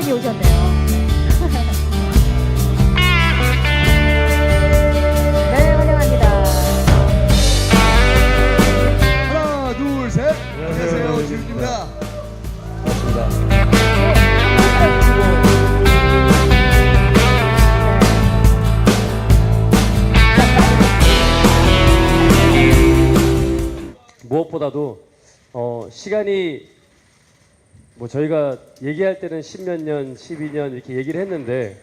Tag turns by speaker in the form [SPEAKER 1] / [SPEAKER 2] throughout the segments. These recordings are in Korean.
[SPEAKER 1] 빨간색이 오셨네요. 네, 환영합니다.
[SPEAKER 2] 하나, 둘, 셋. 네, 안녕하세요, 지훈입니다.
[SPEAKER 3] 반갑습니다. 무엇보다도 어, 시간이 뭐 저희가 얘기할 때는 십몇 년, 12년 이렇게 얘기를 했는데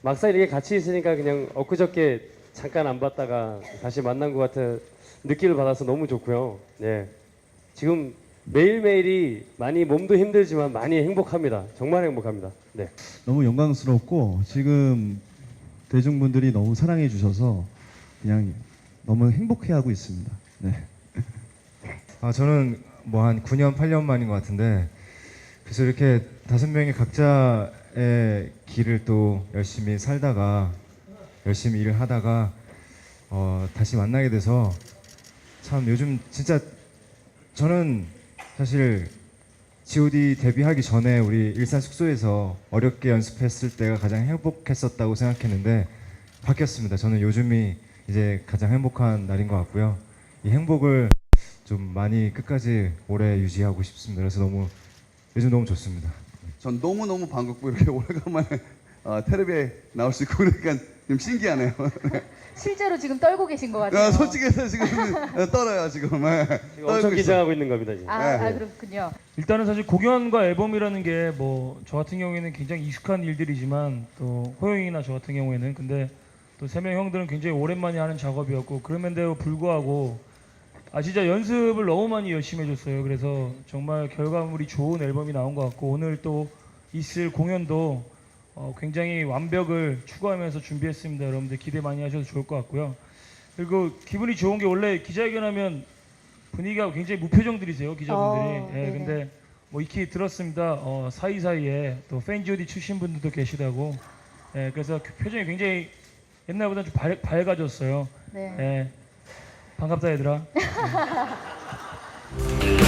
[SPEAKER 3] 막상 이렇게 같이 있으니까 그냥 엊그저께 잠깐 안 봤다가 다시 만난 것 같은 느낌을 받아서 너무 좋고요. 네. 지금 매일매일이 많이 몸도 힘들지만 많이 행복합니다. 정말 행복합니다. 네.
[SPEAKER 4] 너무 영광스럽고 지금 대중분들이 너무 사랑해 주셔서 그냥 너무 행복해하고 있습니다. 네.
[SPEAKER 5] 아 저는 뭐 한 9년 8년 만인 것 같은데 그래서 이렇게 다섯 명이 각자의 길을 또 열심히 살다가 열심히 일을 하다가 어, 다시 만나게 돼서 참 요즘 진짜 저는 사실 G.O.D 데뷔하기 전에 우리 일산 숙소에서 어렵게 연습했을 때가 가장 행복했었다고 생각했는데 바뀌었습니다. 저는 요즘이 이제 가장 행복한 날인 것 같고요. 이 행복을 좀 많이 끝까지 오래 유지하고 싶습니다. 그래서 너무 요즘 너무 좋습니다.
[SPEAKER 2] 전 너무 너무 반갑고 이렇게 오래간만에 어, 텔레비에 나올 수 있고 그러니까 좀 신기하네요.
[SPEAKER 1] 실제로 지금 떨고 계신 것 같아요.
[SPEAKER 2] 아, 솔직히 해서 지금 떨어요 지금. 예.
[SPEAKER 3] 지금
[SPEAKER 2] 떨고
[SPEAKER 3] 엄청
[SPEAKER 2] 있어요.
[SPEAKER 3] 긴장하고 있는 겁니다. 지금.
[SPEAKER 1] 아,
[SPEAKER 2] 네.
[SPEAKER 1] 아 그렇군요.
[SPEAKER 6] 일단은 사실 공연과 앨범이라는 게 뭐 저 같은 경우에는 굉장히 익숙한 일들이지만 또 호영이나 저 같은 경우에는 근데 또 세 명 형들은 굉장히 오랜만에 하는 작업이었고 그럼에도 불구하고 아 진짜 연습을 너무 많이 열심히 해줬어요. 그래서 정말 결과물이 좋은 앨범이 나온 것 같고 오늘 또 있을 공연도 어, 굉장히 완벽을 추구하면서 준비했습니다. 여러분들 기대 많이 하셔도 좋을 것 같고요. 그리고 기분이 좋은 게 원래 기자회견하면 분위기가 굉장히 무표정들이세요 기자분들이.
[SPEAKER 1] 어,
[SPEAKER 6] 예,
[SPEAKER 1] 네네.
[SPEAKER 6] 근데 뭐 익히 들었습니다. 어, 사이사이에 또 팬지오디 출신 분들도 계시다고. 예, 그래서 그 표정이 굉장히 옛날보다 좀 밝, 밝아졌어요.
[SPEAKER 1] 네.
[SPEAKER 6] 예, 반갑다 얘들아. 예.